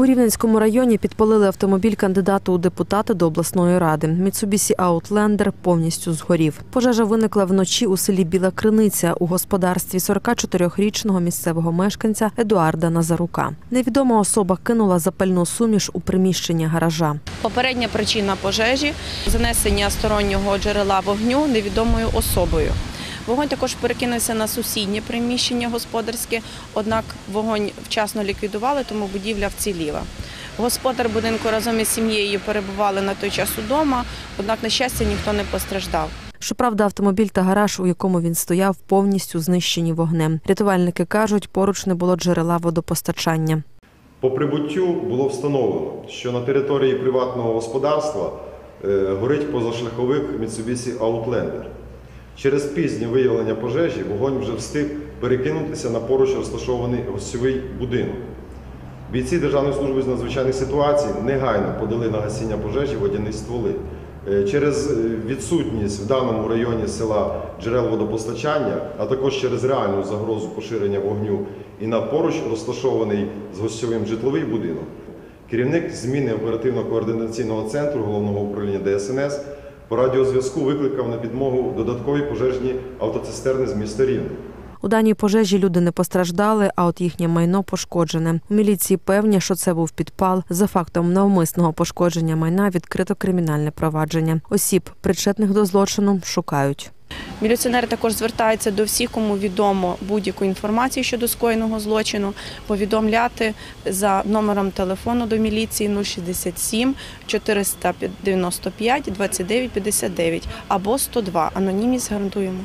У Рівненському районі підпалили автомобіль кандидата у депутати до обласної ради. Mitsubishi Outlander повністю згорів. Пожежа виникла вночі у селі Біла Криниця у господарстві 44-річного місцевого мешканця Едуарда Назарука. Невідома особа кинула запальну суміш у приміщення гаража. Попередня причина пожежі занесення стороннього джерела вогню невідомою особою. Вогонь також перекинувся на сусіднє приміщення господарське, однак вогонь вчасно ліквідували, тому будівля вціліла. Господар будинку разом із сім'єю перебували на той час удома, однак, на щастя, ніхто не постраждав. Щоправда, автомобіль та гараж, у якому він стояв, повністю знищені вогнем. Рятувальники кажуть, поруч не було джерела водопостачання. По прибуттю було встановлено, що на території приватного господарства е, горить позашляховик Mitsubishi Outlander. Через пізнє виявлення пожежі вогонь вже встиг перекинутися на поруч розташований гостьовий будинок. Бійці Державної служби з надзвичайних ситуацій негайно подали на гасіння пожежі водяні стволи. Е, Через е, відсутність в даному районі села джерел водопостачання, а також через реальну загрозу поширення вогню і на поруч розташований з гостьовим житловий будинок, керівник зміни оперативно-координаційного центру головного управління ДСНС по радіозв'язку викликав на підмогу додаткові пожежні автоцистерни з міста Рівне. У даній пожежі люди не постраждали, а от їхнє майно пошкоджене. У міліції певні, що це був підпал. За фактом навмисного пошкодження майна відкрито кримінальне провадження. Осіб, причетних до злочину, шукають. Міліціонери також звертаються до всіх, кому відомо будь-яку інформацію щодо скоєного злочину, повідомляти за номером телефону до міліції 067 495 29 59 або 102. Анонімність гарантуємо.